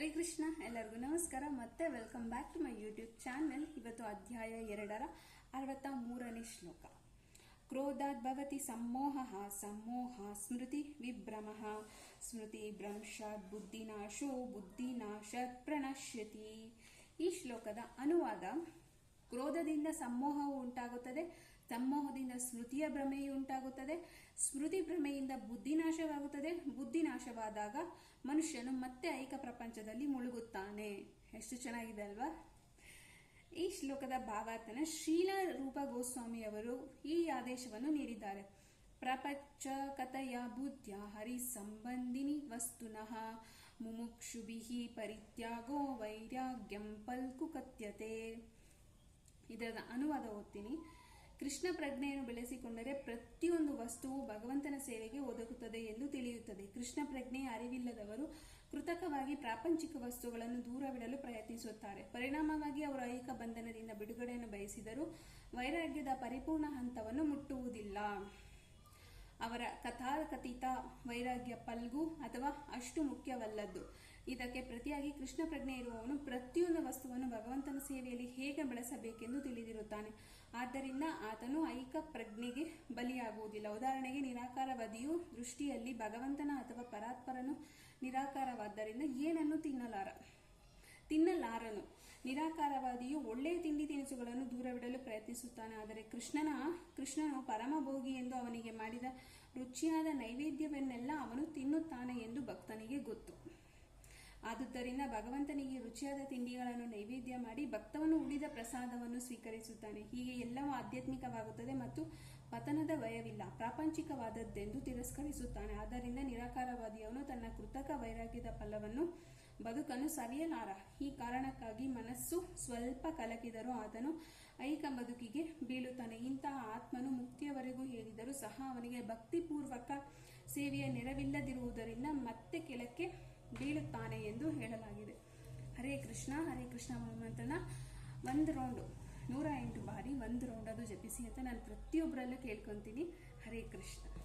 ಹರೇ ಕೃಷ್ಣ, ಎಲ್ಲರಿಗೂ ನಮಸ್ಕಾರ. ಮತ್ತೆ welcome back to my YouTube channel ಇವತ್ತು ಅಧ್ಯಾಯ ಎರಡರ ಅರವತ್ತ ಮೂರನೇ ಶ್ಲೋಕ. ಕ್ರೋಧಾತ್ ಭವತಿ ಸಮೋಹ ಸಮೋಹ ಸ್ಮೃತಿ ವಿಭ್ರಮ. ಸ್ಮೃತಿ ಭ್ರಂಶಾತ್ ಬುದ್ಧಿನಾಶೋ, ಬುದ್ಧಿನಾಶಾತ್ ಪ್ರಣಶ್ಯತಿ. ಈ ಶ್ಲೋಕದ ಅನುವಾದ ಕ್ರೋಧದಿಂದ ಸಮ್ಮೋಹವು ಉಂಟಾಗುತ್ತದೆ ಸಮ್ಮೋಹದಿಂದ ಸ್ಮೃತಿಯ ಭ್ರಮೆಯು ಉಂಟಾಗುತ್ತದೆ, ಸ್ಮೃತಿ ಭ್ರಮೆಯಿಂದ ಬುದ್ಧಿನಾಶವಾಗುತ್ತದೆ ಬುದ್ಧಿನಾಶವಾದಾಗ ಮನುಷ್ಯನು ಮತ್ತೆ ಐಕ ಪ್ರಪಂಚದಲ್ಲಿ ಮುಳುಗುತ್ತಾನೆ. ಎಷ್ಟು ಚೆನ್ನಾಗಿದೆ ಅಲ್ವಾ? ಈ ಶ್ಲೋಕದ ಭಾವಾರ್ಥನ ಶ್ರೀಲ ರೂಪ ಗೋಸ್ವಾಮಿಯವರು ಈ ಆದೇಶವನ್ನು ನೀಡಿದ್ದಾರೆ. ಪ್ರಪಂಚ ಕಥೆಯ ಬುದ್ಧ ಹರಿ ಸಂಬಂಧಿನಿ ವಸ್ತುನಃ ಮುಮುಕ್ಷುಭಿ ಪರಿತ್ಯಾಗೋ ವೈರಾಗ್ಯಂ ಪಲ್ಕು ಕತ್ಯತೆ ಇದರ ಅನುವಾದ ಓದ್ತೀನಿ. ಕೃಷ್ಣ ಪ್ರಜ್ಞೆಯನ್ನು ಬೆಳೆಸಿಕೊಂಡರೆ ಪ್ರತಿಯೊಂದು ವಸ್ತುವು ಭಗವಂತನ ಸೇವೆಗೆ ಒದಗುತ್ತದೆ ಎಂದು ತಿಳಿಯುತ್ತದೆ. ಕೃಷ್ಣ ಪ್ರಜ್ಞೆಯ ಅರಿವಿಲ್ಲದವರು ಕೃತಕವಾಗಿ ಪ್ರಾಪಂಚಿಕ ವಸ್ತುಗಳನ್ನು ದೂರವಿಡಲು ಪ್ರಯತ್ನಿಸುತ್ತಾರೆ. ಪರಿಣಾಮವಾಗಿ ಅವರು ಐಕ ಬಂಧನದಿಂದ ಬಿಡುಗಡೆಯನ್ನು ಬಯಸಿದರೂ ವೈರಾಗ್ಯದ ಪರಿಪೂರ್ಣ ಹಂತವನ್ನು ಮುಟ್ಟುವುದಿಲ್ಲ. ಅವರ ಕಥಾಕಥಿತ ವೈರಾಗ್ಯ ಪಲ್ಗು ಅಥವಾ ಅಷ್ಟು ಮುಖ್ಯವಲ್ಲದ್ದು. ಇದಕ್ಕೆ ಪ್ರತಿಯಾಗಿ ಕೃಷ್ಣ ಪ್ರಜ್ಞೆ ಇರುವವನು ಪ್ರತಿಯೊಂದು ವಸ್ತುವನ್ನು ಭಗವಂತನ ಸೇವೆಯಲ್ಲಿ ಹೇಗೆ ಬಳಸಬೇಕೆಂದು ತಿಳಿದಿರುತ್ತಾನೆ. ಆದ್ದರಿಂದ ಆತನು ಐಕ ಪ್ರಜ್ಞೆಗೆ ಬಲಿಯಾಗುವುದಿಲ್ಲ. ಉದಾಹರಣೆಗೆ ನಿರಾಕಾರವಾದಿಯು ದೃಷ್ಟಿಯಲ್ಲಿ ಭಗವಂತನ ಅಥವಾ ಪರಾತ್ಪರನು ನಿರಾಕಾರವಾದ್ದರಿಂದ ಏನನ್ನು ತಿನ್ನಲಾರ ತಿನ್ನಲಾರನು. ನಿರಾಕಾರವಾದಿಯು ಒಳ್ಳೆಯ ತಿಂಡಿ ತಿನಿಸುಗಳನ್ನು ದೂರವಿಡಲು ಪ್ರಯತ್ನಿಸುತ್ತಾನೆ, ಆದರೆ ಕೃಷ್ಣನ, ಕೃಷ್ಣನು ಪರಮಭೋಗಿ ಎಂದು ಅವನಿಗೆ ಮಾಡಿದ ರುಚಿಯಾದ ನೈವೇದ್ಯವನ್ನೆಲ್ಲ ಅವನು ತಿನ್ನುತ್ತಾನೆ ಎಂದು ಭಕ್ತನಿಗೆ ಗೊತ್ತು. ಆದುದರಿಂದ ಭಗವಂತನಿಗೆ ರುಚಿಯಾದ ತಿಂಡಿಗಳನ್ನು ನೈವೇದ್ಯ ಮಾಡಿ ಭಕ್ತವನ್ನು ಉಳಿದ ಪ್ರಸಾದವನ್ನು ಸ್ವೀಕರಿಸುತ್ತಾನೆ. ಹೀಗೆ ಎಲ್ಲವೂ ಆಧ್ಯಾತ್ಮಿಕವಾಗುತ್ತದೆ ಮತ್ತು ಪತನದ ಭಯವಿಲ್ಲ, ಪ್ರಾಪಂಚಿಕವಾದದ್ದೆಂದು ತಿರಸ್ಕರಿಸುತ್ತಾನೆ. ಆದ್ದರಿಂದ ನಿರಾಕಾರವಾದಿಯವನು ತನ್ನ ಕೃತಕ ವೈರಾಗ್ಯದ ಫಲವನ್ನು ಬದುಕನ್ನು ಸವಿಯಲಾರ. ಈ ಕಾರಣಕ್ಕಾಗಿ ಮನಸ್ಸು ಸ್ವಲ್ಪ ಕಲಕಿದರೂ ಆತನು ಐಕ ಬದುಕಿಗೆ ಬೀಳುತ್ತಾನೆ. ಇಂತಹ ಆತ್ಮನು ಮುಕ್ತಿಯವರೆಗೂ ಹೇಳಿದರೂ ಸಹ ಅವನಿಗೆ ಭಕ್ತಿಪೂರ್ವಕ ಸೇವೆಯ ನೆರವಿಲ್ಲದಿರುವುದರಿಂದ ಮತ್ತೆ ಕೆಳಕ್ಕೆ ಬೀಳುತ್ತಾನೆ ಎಂದು ಹೇಳಲಾಗಿದೆ. ಹರೇ ಕೃಷ್ಣ ಹರೇ ಕೃಷ್ಣ ಹನುಮಂತನ ಒಂದು ರೌಂಡು. ನೂರ ಎಂಟು ಬಾರಿ ಒಂದು ರೌಂಡ್ ಅದು ಜಪಿಸಿ ಅಂತ ನಾನು ಪ್ರತಿಯೊಬ್ಬರಲ್ಲೂ ಕೇಳ್ಕೊತೀನಿ. ಹರೇ ಕೃಷ್ಣ.